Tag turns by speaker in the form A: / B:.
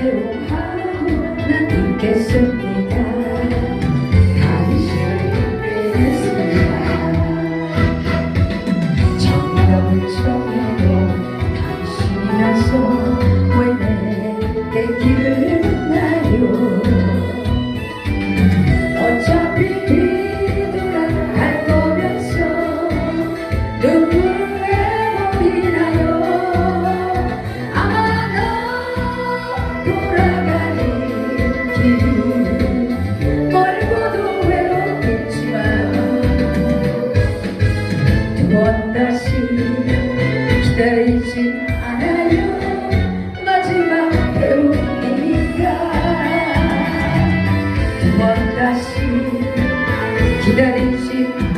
A: हो। 번 다시 기다리지 않아요 마지막 배움이니까 두 번 다시 기다리지 않아요